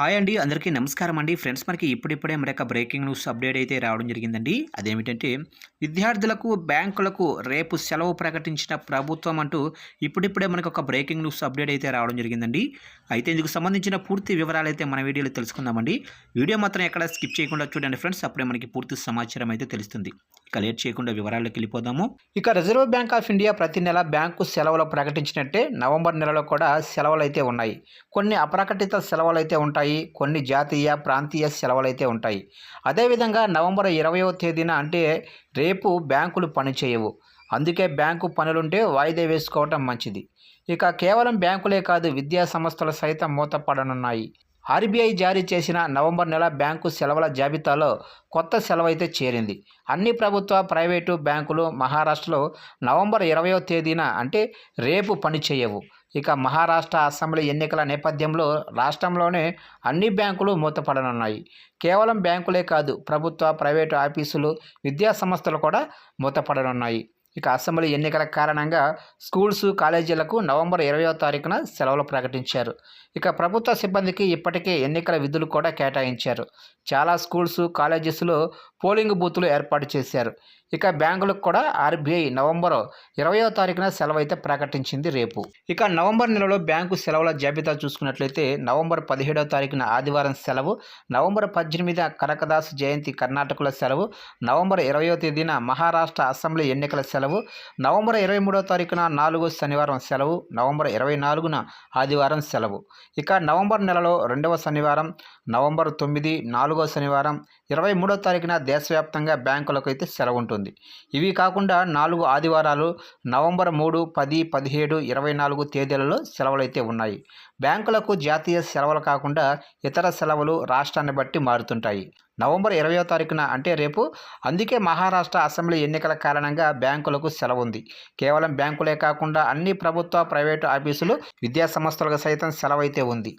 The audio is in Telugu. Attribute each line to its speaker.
Speaker 1: హాయ్ అండి అందరికీ నమస్కారం అండి. ఫ్రెండ్స్ మనకి ఇప్పుడిప్పుడే మరొక బ్రేకింగ్ న్యూస్ అప్డేట్ అయితే రావడం జరిగిందండి. అదేమిటంటే విద్యార్థులకు బ్యాంకులకు రేపు సెలవు ప్రకటించిన ప్రభుత్వం అంటూ ఇప్పుడిప్పుడే మనకు ఒక బ్రేకింగ్ న్యూస్ అప్డేట్ అయితే రావడం జరిగిందండి. అయితే ఇందుకు సంబంధించిన పూర్తి వివరాలు అయితే మన వీడియోలో తెలుసుకుందామండి. వీడియో మాత్రం ఎక్కడ స్కిప్ చేయకుండా చూడండి ఫ్రెండ్స్ అప్పుడే మనకి పూర్తి సమాచారం అయితే తెలుస్తుంది. ఇక లేట్ చేయకుండా వివరాల్లోకి వెళ్ళిపోదాము. ఇక రిజర్వ్ బ్యాంక్ ఆఫ్ ఇండియా ప్రతి నెల బ్యాంకు సెలవులు ప్రకటించినట్టే నవంబర్ నెలలో కూడా సెలవులు అయితే ఉన్నాయి. కొన్ని అప్రకటిత సెలవులు అయితే ఉంటాయి. కొన్ని జాతీయ ప్రాంతీయ సెలవులైతే ఉంటాయి. అదేవిధంగా నవంబర్ ఇరవయో తేదీన అంటే రేపు బ్యాంకులు పనిచేయవు అందుకే బ్యాంకు పనులుంటే వాయిదా వేసుకోవటం మంచిది. ఇక కేవలం బ్యాంకులే కాదు విద్యా సంస్థలు సైతం మూతపడనున్నాయి. ఆర్బీఐ జారీ చేసిన నవంబర్ నెల బ్యాంకు సెలవుల జాబితాలో కొత్త సెలవు అయితే చేరింది. అన్ని ప్రభుత్వ ప్రైవేటు బ్యాంకులు మహారాష్ట్రలో నవంబర్ ఇరవయో తేదీన అంటే రేపు పనిచేయవు. ఇక మహారాష్ట్ర అసెంబ్లీ ఎన్నికల నేపథ్యంలో రాష్ట్రంలోనే అన్ని బ్యాంకులు మూతపడనున్నాయి. కేవలం బ్యాంకులే కాదు ప్రభుత్వ ప్రైవేటు ఆఫీసులు విద్యా సంస్థలు కూడా మూతపడనున్నాయి. ఇక అసెంబ్లీ ఎన్నికల కారణంగా స్కూల్స్ కాలేజీలకు నవంబర్ ఇరవయో తారీఖున సెలవులు ప్రకటించారు. ఇక ప్రభుత్వ సిబ్బందికి ఇప్పటికే ఎన్నికల విధులు కూడా కేటాయించారు. చాలా స్కూల్స్ కాలేజెస్లో పోలింగ్ బూతులు ఏర్పాటు చేశారు. ఇక బ్యాంకులకు కూడా ఆర్బీఐ నవంబర్ ఇరవయో తారీఖున సెలవు అయితే ప్రకటించింది రేపు. ఇక నవంబర్ నెలలో బ్యాంకు సెలవుల జాబితా చూసుకున్నట్లయితే నవంబర్ పదిహేడవ తారీఖున ఆదివారం సెలవు నవంబర్ పద్దెనిమిది కనకదాస్ జయంతి కర్ణాటకలో సెలవు నవంబర్ ఇరవయో తేదీన మహారాష్ట్ర అసెంబ్లీ ఎన్నికల సెలవు నవంబర్ ఇరవై మూడో తారీఖున నాలుగు శనివారం సెలవు. నవంబర్ ఇరవై నాలుగున ఆదివారం సెలవు. ఇక నవంబర్ నెలలో రెండవ శనివారం నవంబర్ తొమ్మిది నాలుగో శనివారం ఇరవై మూడో తారీఖున దేశవ్యాప్తంగా బ్యాంకులకు అయితే సెలవు ఉంటుంది ఇవి కాకుండా నాలుగు ఆదివారాలు నవంబర్ మూడు పది పదిహేడు ఇరవై నాలుగు తేదీలలో సెలవులు అయితే ఉన్నాయి. బ్యాంకులకు జాతీయ సెలవులు కాకుండా ఇతర సెలవులు రాష్ట్రాన్ని బట్టి మారుతుంటాయి. నవంబర్ ఇరవయో తారీఖున అంటే రేపు. అందుకే మహారాష్ట్ర అసెంబ్లీ ఎన్నికల కారణంగా బ్యాంకులకు సెలవు ఉంది కేవలం బ్యాంకులే కాకుండా అన్ని ప్రభుత్వ ప్రైవేటు ఆఫీసులు విద్యాసంస్థలకు సైతం సెలవు అయితే ఉంది.